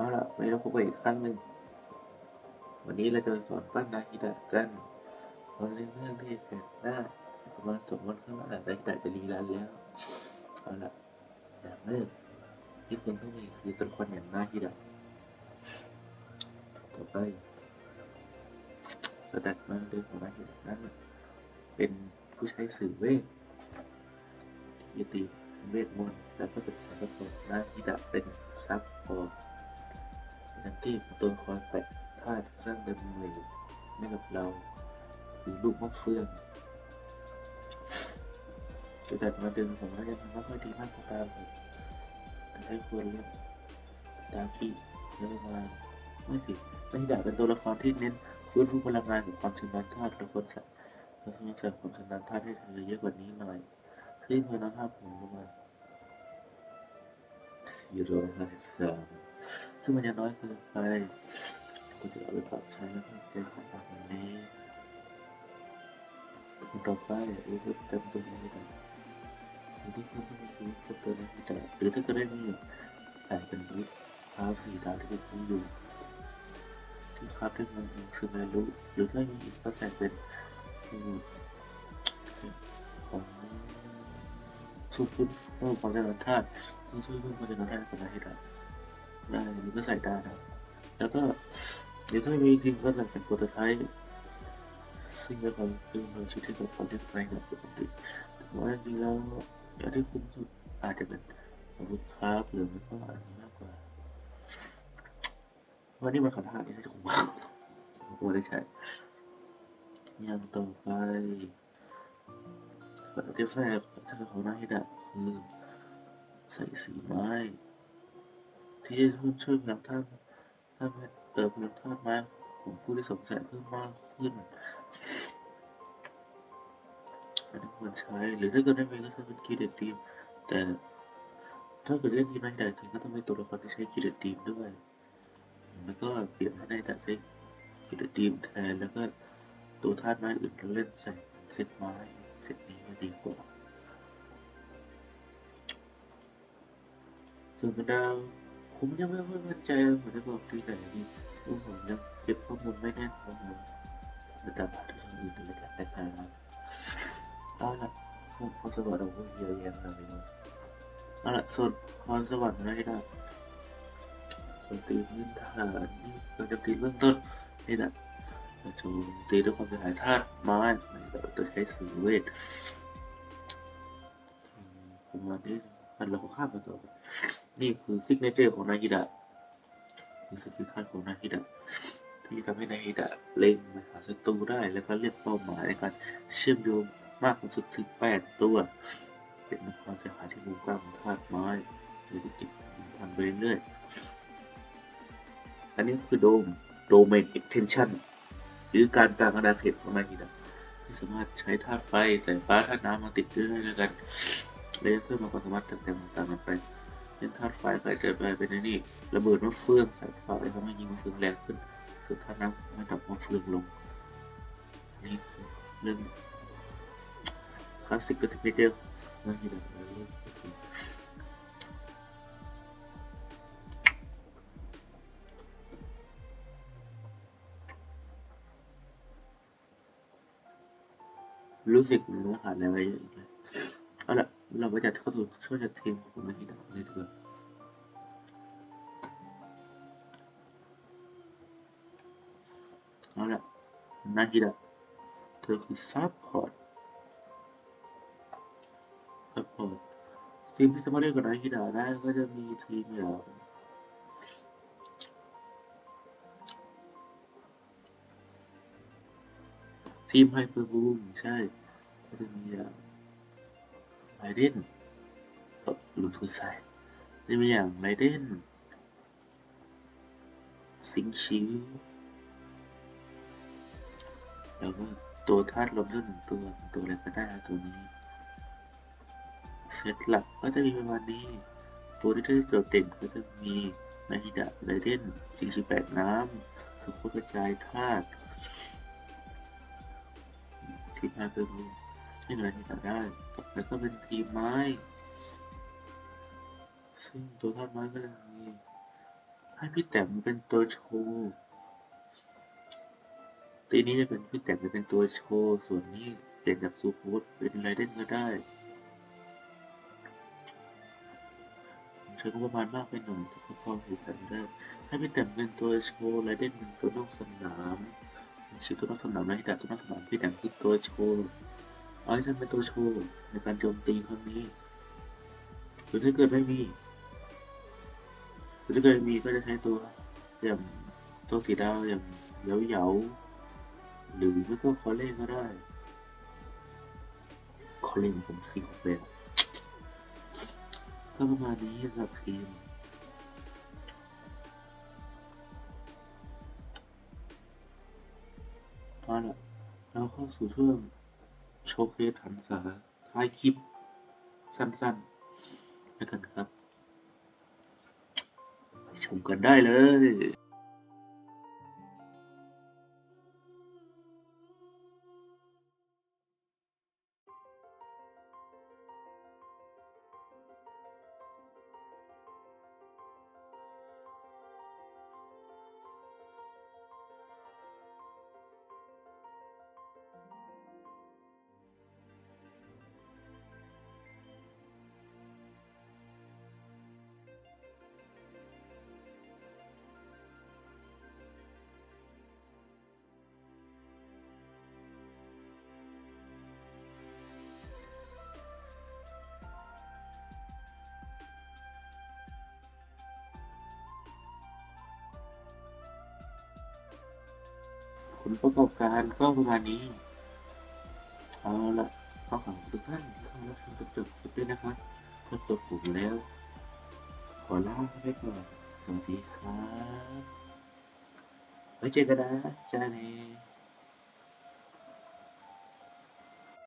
เอาละวันนี้เราพบกันอีกครั้งหนึ่ง วันนี้เราจะสอนปั้นนาฮิดะกันวันนี้เรื่องที่เกิดหน้าประมาณสองวันข้างหน้านาฮิดะจะรีรันแล้ว เอาละอย่างแรกที่คุณต้องมีคือตัวละครอย่างนาฮิดะต่อไปสดัดมาเรื่องของนาฮิดะนั้นเป็นผู้ใช้สื่อเวทที่ตีเวทมนต์แล้วก็เป็นสายประกอบนาฮิดะเป็นซับพอร์ นักที่ตัวคอยแปะธาตุสร้างเดมเหลวให้กับเราหรือลูกมะเฟืองจะดัดมาดึงผมว่ายังไม่ค่อยดีมากตามผมแต่ให้ควรเล่นดาคิเยอะมาไม่สิไม่ได้เป็นตัวละครที่เน้นฟื้นฟูพลังงานกับความชำนาญธาตุและคนใส่และต้องใส่ความชำนาญธาตุให้เธอเยอะกว่านี้หน่อยซึ่งพลังธาตุผมประมาณ453 ซึ่งมันยังน้อยเกินไปกูจะเอาไปปรับใช้แล้วก็เป็นของแบบนี้ต่อไปรู้ว่าเต็มตัวนี้ได้หรือที่คุณไม่มีชีวิตตัวนี้ได้หรือถ้าเกิดได้มีใส่เป็นวิทเท้าสีดาวที่เป็นอยู่ที่คาบด้วยเงินเองซึ่งไม่รู้หรือถ้ามีอีกก็ใส่เป็นที่ของสู้ฟื้นเพิ่มความเจริญธาตุที่ช่วยเพิ่มความเจริญธาตุของนายให้ได้ ได้มันก็ใส่ได้นะแล้วก็เดี๋ยวถ้ามีจริงก็ใส่เป็นโปรโตไทป์ซึ่งจะทำเป็นเราชุดที่แบบคอนเทนต์ในแบบปกติแต่ว่าจริงแล้วอย่างที่คุ้มสุดอาจจะเป็นอาวุธคราฟหรือไม่ก็อันนี้มากกว่าเพราะนี่มันขันห้านี่น่าจะคุ้มมากผมไม่ได้ใช้อย่างต่อไปส่วนที่แรกถ้าเขาหน้าให้ดับคือใส่สีไม้ ที่จะช่วยพลังธาตุถ้าเติมพลังธาตุมาผมผู้ที่สงสัยเพิ่มมากขึ้นอันนี้ควรใช้หรือถ้าเกิดได้ไหมก็ถ้าเป็นคีเด็ดดีมแต่ถ้าเกิดเล่นทีมนายดาจริงก็ต้องเป็นตัวละครที่ใช้คีเด็ดดีมด้วยแล้วก็เปลี่ยนให้นายดาใช้คีเด็ดดีมแทนแล้วก็ตัวธาตุไม้อื่นเราเล่นใส่เซตไม้เซตนี้ก็ดีกว่าส่วนกระดาว ผมยังไม่ค่อยมั่นใจเหมือนจะบอกที่ไหนดีเพราผมยังเก็บข้อมูลไม่แน่นพอผมระดับที่ช่องอื่นในการแตกต่างมาเอาละส่วนพรสวรรค์เราก็เยอะแยะเลยนะเอาละส่วนพรสวรรค์นะที่ได้โจมตีพื้นฐานนี่เราจะตีเบื้องต้นนี่แหละโจมตีด้วยความเสียหายธาตุไม้เราจะใช้สื่อเวทประมาณนี้มันเราก็ข้ามไปต่อ นี่คือซิกเนเจอร์ของนาฮิดะนี่คือสกิลขั้นของนาฮิดะที่ทำให้นาฮิดะเล็งไปหาศัตรูได้แล้วก็เลือกเป้าหมายในการเชื่อมโยงมากที่สุดถึง 8 ตัว เป็นความเสียหายที่มุมกว้าของธาตุไม้หรือติดพันไปเรื่อยๆอันนี้คือโดม Domain Extension หรือการกลางอาณาเขตของนาฮิดะที่สามารถใช้ธาตุไฟสายฟ้าธาตุน้ำมาติดด้วยแล้วกันเลเซอร์มความสามารถต่างๆต่างๆไป เป็นธาตุไฟก็จะไปเป็นไอ้นี่ระเบิดมะเฟืองสายไฟทำให้ยิงมะเฟืองแรงขึ้นสุดท้ายน้ำมันดับมะเฟืองลงนี่เรื่องคลาสสิกกับสเปเดอร์นั่นคือเรื่องรู้สึกเหมือนว่าขาดอะไรไปเยอะอีกเลยเอาละ เราไปจัดเข้าสู่ช่วยจัดทีมของผมในที่ดับเลยดีกว่าเอาละนาฮิดะเธอคือซัพพอร์ตซัพพอร์ตทีมที่สามารถเล่นกับนาฮิดะได้ก็จะมีทีมอย่างทีมไฮเปอร์บูมใช่ก็จะมีอย่าง ไรเดนเออลูทูไซนี่มีอย่างไรเดนสิงชิวแล้วก็ตัวธาตุลมด้วยหนึ่งตัวตัวอะไรก็ได้ตัวนี้เซตหลักก็จะมีประมาณนี้ ตัวที่ได้เกิดเด่นก็จะมีนาฮิดะไรเดนสิงสิแปดน้ำสุขกระจายธาตุที่มาเป็น ไม่เหลือที่ตัดได้แล้วก็เป็นทีมไม้ ซึ่งตัวธาตุไม้ก็จะมี ให้พี่แต้มเป็นตัวโชว์ตีนี้จะเป็นพี่แต้มจะเป็นตัวโชว์ส่วนนี้เปลี่ยนจากซูโคสเป็นไรเดนก็ได้ใช้งบประมาณมากไปหน่อยแต่ก็พออยู่กันได้ ให้พี่แต้มเป็นตัวโชว์ไรเดนเป็นตัวนอกสนามชื่อตัวนอกสนามนะที่แต่ตัวนอกสนามพี่แต้มคือตัวโชว์ เอาให้ฉันเป็นตัวโชว์ในการโจมตีครั้งนี้หรือถ้าเกิดไม่มีหรือถ้าเกิดมีก็จะใช้ตัวอย่างตัวสีดาวอย่างเหยาเหยาหรือไม่ก็คอเล่ก็ได้ คอเล่ผมสีหกเลยอะก็ประมาณนี้สำหรับทีมเอาละเราเข้าสู่ช่วง โชว์เคสหันษาท้ายคลิป สั้นๆแล้วกันครับ ไปชมกันได้เลย ผลประกอบการก็ประมาณนี้ เอาละขอขอบทุกท่านที่เข้ารับชมจนจบคลิปด้วยนะครับถ้าจบผมแล้ว ขอลาไปก่อนสวัสดีครับไว้เจอกันนะจ้าเน่